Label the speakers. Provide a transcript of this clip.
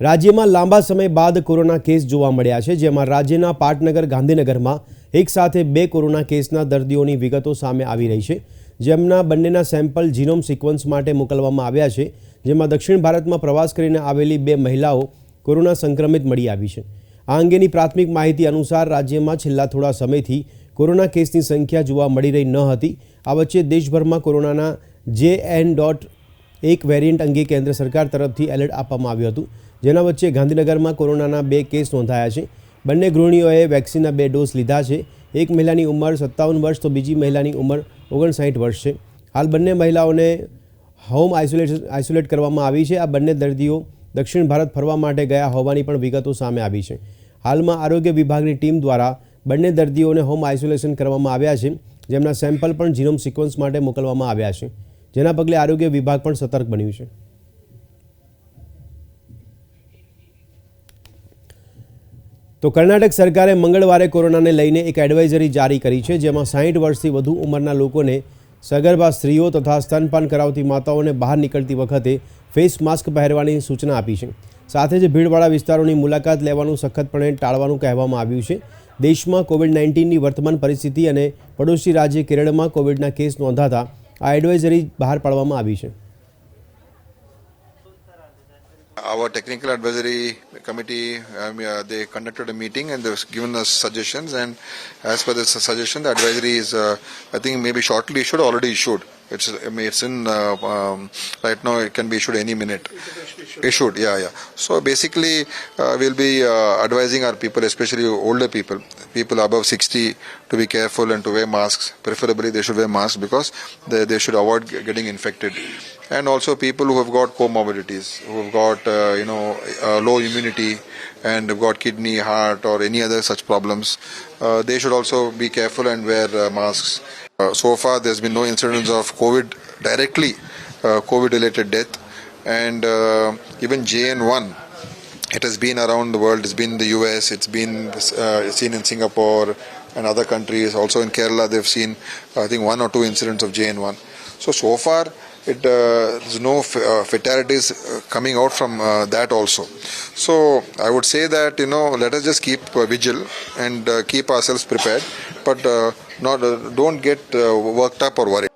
Speaker 1: રાજ્યમાં લાંબા સમય બાદ કોરોના કેસ જોવા મળ્યા છે, જેમાં રાજ્યના પાટનગર, ગાંધીનગરમાં એક સાથે બે કોરોના કેસના દર્દીઓની વિગતો સામે આવી રહી છે, જેમના બંનેના સેમ્પલ જીનોમ સિક્વન્સ માટે મોકલવામાં આવ્યા છે, જેમાં દક્ષિણ ભારતમાં પ્રવાસ કરીને આવેલી બે મહિલાઓ કોરોના સંક્રમિત મળી આવી છે. આ અંગેની પ્રાથમિક માહિતી અનુસાર રાજ્યમાં છેલ્લા થોડા સમયથી કોરોના કેસની સંખ્યા જોવા મળી રહી ન હતી. આ વચ્ચે દેશભરમાં કોરોનાના જે એન ડોટ એક વેરિયન્ટ અંગે કેન્દ્ર સરકાર તરફથી એલર્ટ આપવામાં આવ્યું હતું, જેના વચ્ચે ગાંધીનગરમાં કોરોનાના બે કેસ નોંધાયા છે. બંને ગૃહિણીઓએ વેક્સિનના બે ડોઝ લીધા છે. એક મહિલાની ઉંમર સત્તાવન વર્ષ, તો બીજી મહિલાની ઉંમર ઓગણસાઠ વર્ષ છે. હાલ બંને મહિલાઓને હોમ આઇસોલેશન, આઇસોલેટ કરવામાં આવી છે. આ બંને દર્દીઓ દક્ષિણ ભારત ફરવા માટે ગયા હોવાની પણ વિગતો સામે આવી છે. હાલમાં આરોગ્ય વિભાગની ટીમ દ્વારા બંને દર્દીઓને હોમ આઇસોલેશન કરવામાં આવ્યા છે. જેમના સેમ્પલ પણ જીનોમ સિક્વન્સ માટે મોકલવામાં આવ્યા છે. જેના પગલે આરોગ્ય વિભાગ પણ સતર્ક બન્યું છે. તો કર્ણાટક સરકારે મંગળવારે કોરોનાને લઈને એક એડવાઇઝરી જારી કરી છે, જેમાં સાહીઠ વર્ષથી વધુ ઉંમરના લોકોને સગર્ભા સ્ત્રીઓ તથા સ્તનપાન કરાવતી માતાઓને બહાર નીકળતી વખતે ફેસ માસ્ક પહેરવાની સૂચના આપી છે. સાથે જ ભીડવાળા વિસ્તારોની મુલાકાત લેવાનું સખતપણે ટાળવાનું કહેવામાં આવ્યું છે. દેશમાં કોવિડ નાઇન્ટીનની વર્તમાન પરિસ્થિતિ અને પડોશી રાજ્ય કેરળમાં કોવિડના કેસ નોંધાતા આ એડવાઇઝરી બહાર પાડવામાં આવી છે
Speaker 2: Our technical advisory committee, um, uh, they conducted a meeting and they've given us suggestions. And as per this suggestion, the advisory is, uh, I think, maybe shortly issued, already issued. It's, I mean, it's in uh, um, right now. It can be issued any minute. Issued, yeah, yeah. So basically, uh, we'll be uh, advising our people, especially older people, people above 60, to be careful and to wear masks. Preferably, they should wear masks because they, they should avoid getting infected. And also people who have got comorbidities, who have got uh, you know uh, low immunity and have got kidney, heart, or any other such problems, uh, they should also be careful and wear uh, masks. Uh, so far, there's been no incidents of COVID directly, uh, COVID-related death, and uh, even JN1 it has been around the world. It's been the US. It's been uh, seen in Singapore and other countries. Also in Kerala, they've seen I think one or two incidents of JN1. So so far, it uh, there's no uh, fatalities uh, coming out from that also. So I would say that you know let us just keep vigil and keep ourselves prepared, but not don't get worked up or worried.